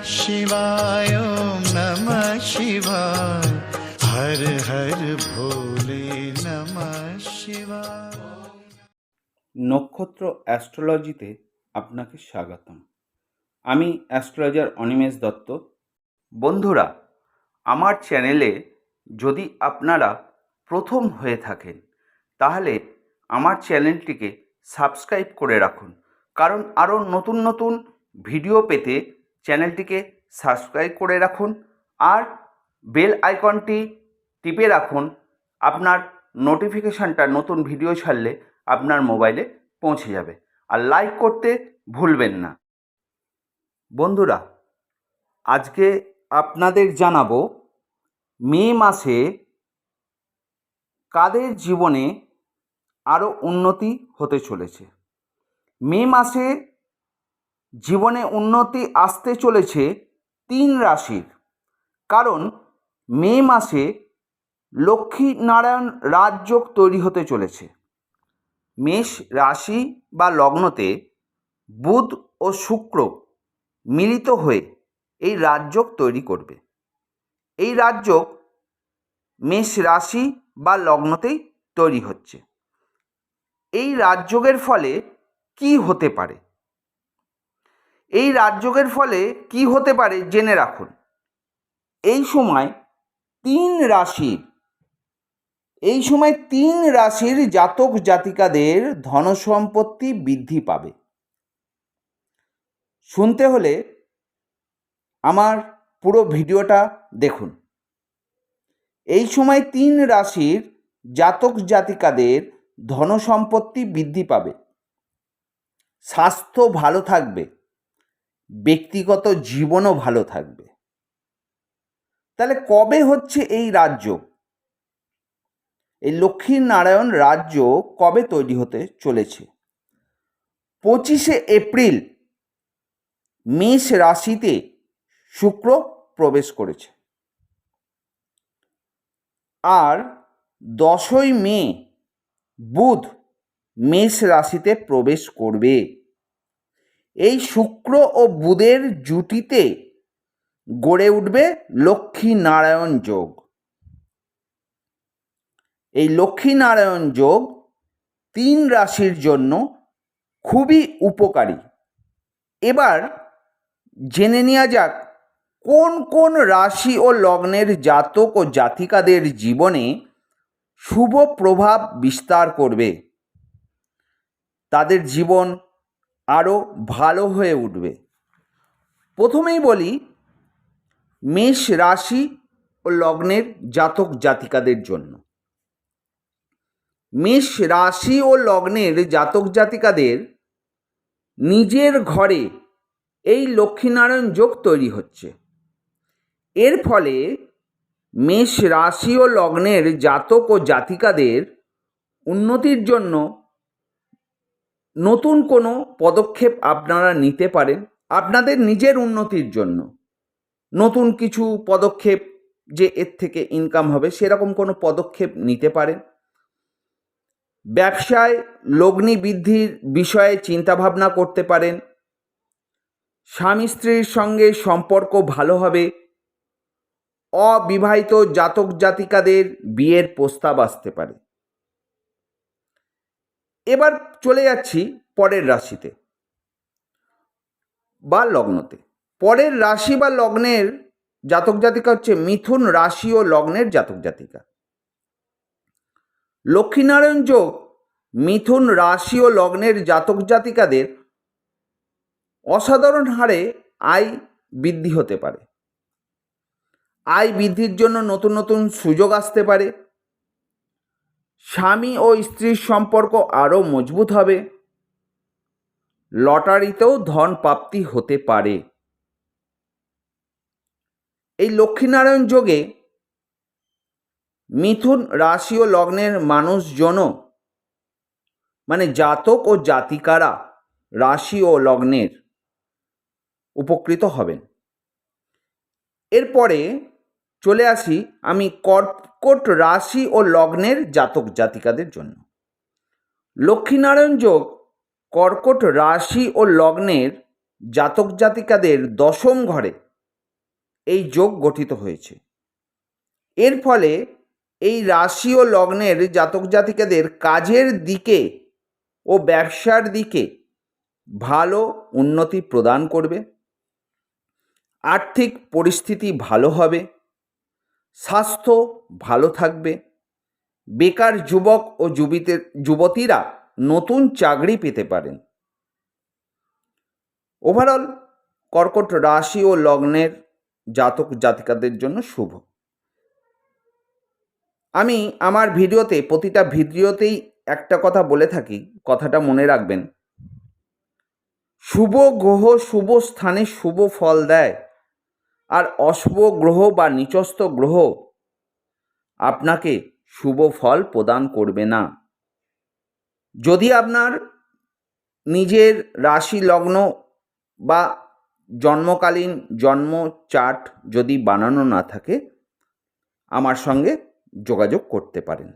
शिवाय ॐ नमः शिवाय हर हर भोले नमः शिवाय নক্ষত্র অ্যাস্ট্রোলজিতে আপনাকে স্বাগতম আমি অ্যাস্ট্রোলজার অনিমেষ দত্ত বন্ধুরা আমার চ্যানেলে যদি আপনারা প্রথম হয়ে থাকেন তাহলে আমার চ্যানেলটিকে সাবস্ক্রাইব করে রাখুন কারণ আরও নতুন নতুন ভিডিও পেতে চ্যানেলটিকে সাবস্ক্রাইব করে রাখুন আর বেল আইকনটি টিপে রাখুন। আপনার নোটিফিকেশানটা নতুন ভিডিও ছাড়লে আপনার মোবাইলে পৌঁছে যাবে। আর লাইক করতে ভুলবেন না। বন্ধুরা, আজকে আপনাদের জানাব, মে মাসে কাদের জীবনে আরও উন্নতি হতে চলেছে? মে মাসে জীবনে উন্নতি আসতে চলেছে তিন রাশির। কারণ মে মাসে লক্ষ্মী নারায়ণ রাজযোগ তৈরি হতে চলেছে। মেষ রাশি বা লগ্নতে বুধ ও শুক্র মিলিত হয়ে এই রাজযোগ তৈরি করবে। এই রাজযোগ মেষ রাশি বা লগ্নতেই তৈরি হচ্ছে। এই রাজযোগের ফলে কি হতে পারে? এই রাজযোগের ফলে কি হতে পারে জেনে রাখুন। এই সময় তিন রাশির, এই সময় তিন রাশির জাতক জাতিকাদের ধনসম্পত্তি বৃদ্ধি পাবে। শুনতে হলে আমার পুরো ভিডিওটা দেখুন। এই সময় তিন রাশির জাতক জাতিকাদের ধনসম্পত্তি বৃদ্ধি পাবে। স্বাস্থ্য ভালো থাকবে। ব্যক্তিগত জীবনও ভালো থাকবে। তাহলে কবে হচ্ছে এই রাজ্য? এই লক্ষ্মী নারায়ণ রাজ্য কবে তৈরি হতে চলেছে? পঁচিশে এপ্রিল মেষ রাশিতে শুক্র প্রবেশ করেছে। আর দশই মে বুধ মেষ রাশিতে প্রবেশ করবে। এই শুক্র ও বুধের জুটিতে গড়ে উঠবে লক্ষ্মী নারায়ণ যোগ। এই লক্ষ্মীনারায়ণ যোগ তিন রাশির জন্য খুবই উপকারী। এবার জেনে নেওয়া যাক, কোন কোন রাশি ও লগ্নের জাতক ও জাতিকাদের জীবনে শুভ প্রভাব বিস্তার করবে? তাদের জীবন আরও ভালো হয়ে উঠবে। প্রথমেই বলি, মেষ রাশি ও লগ্নের জাতক জাতিকাদের জন্য। মেষ রাশি ও লগ্নের জাতক জাতিকাদের নিজের ঘরে এই লক্ষ্মীনারায়ণ যোগ তৈরি হচ্ছে। এর ফলে মেষ রাশি ও লগ্নের জাতক ও জাতিকাদের উন্নতির জন্য নতুন কোনো পদক্ষেপ আপনারা নিতে পারেন আপনাদের নিজের উন্নতির জন্য। নতুন কিছু পদক্ষেপ যে এর থেকে ইনকাম হবে সেরকম কোনো পদক্ষেপ নিতে পারেন। ব্যবসায় লগ্নি বৃদ্ধির বিষয়ে চিন্তাভাবনা করতে পারেন। স্বামী স্ত্রীর সঙ্গে সম্পর্ক ভালো হবে। অবিবাহিত জাতক জাতিকাদের বিয়ের প্রস্তাব আসতে পারে। এবার চলে যাচ্ছি পরের রাশিতে বা লগ্নতে। পরের রাশি বা লগ্নের জাতক জাতিকা হচ্ছে মিথুন রাশি ও লগ্নের জাতক জাতিকা। লক্ষ্মীনারায়ণ যোগ মিথুন রাশি ও লগ্নের জাতক জাতিকাদের অসাধারণ হারে আয় বৃদ্ধি হতে পারে। আয় বৃদ্ধির জন্য নতুন নতুন সুযোগ আসতে পারে। স্বামী ও স্ত্রীর সম্পর্ক আরও মজবুত হবে। লটারিতেও ধন প্রাপ্তি হতে পারে। এই লক্ষ্মীনারায়ণ যোগে মিথুন রাশি ও লগ্নের মানুষজনও মানে জাতক ও জাতিকারা রাশি ও লগ্নের উপকৃত হবেন। এরপরে চলে আসি আমি কর্কট রাশি ও লগ্নের জাতক জাতিকাদের জন্য। লক্ষ্মীনারায়ণ যোগ কর্কট রাশি ও লগ্নের জাতক জাতিকাদের দশম ঘরে এই যোগ গঠিত হয়েছে। এর ফলে এই রাশি ও লগ্নের জাতক জাতিকাদের কাজের দিকে ও ব্যবসার দিকে ভালো উন্নতি প্রদান করবে। আর্থিক পরিস্থিতি ভালো হবে। স্বাস্থ্য ভালো থাকবে। বেকার যুবক ও যুবিতে, যুবতীরা নতুন চাকরি পেতে পারেন। ওভারঅল কর্কট রাশি ও লগ্নের জাতক জাতিকাদের জন্য শুভ। আমি আমার ভিডিওতে, প্রতিটা ভিডিওতেই একটা কথা বলে থাকি, কথাটা মনে রাখবেন। শুভ গ্রহ শুভ স্থানে শুভ ফল দেয়। আর অশুভ গ্রহ বা নিচস্থ গ্রহ আপনাকে শুভ ফল প্রদান করবে না। যদি আপনার নিজের রাশি লগ্ন বা জন্মকালীন জন্ম চার্ট যদি বানানো না থাকে, আমার সঙ্গে যোগাযোগ করতে পারেন।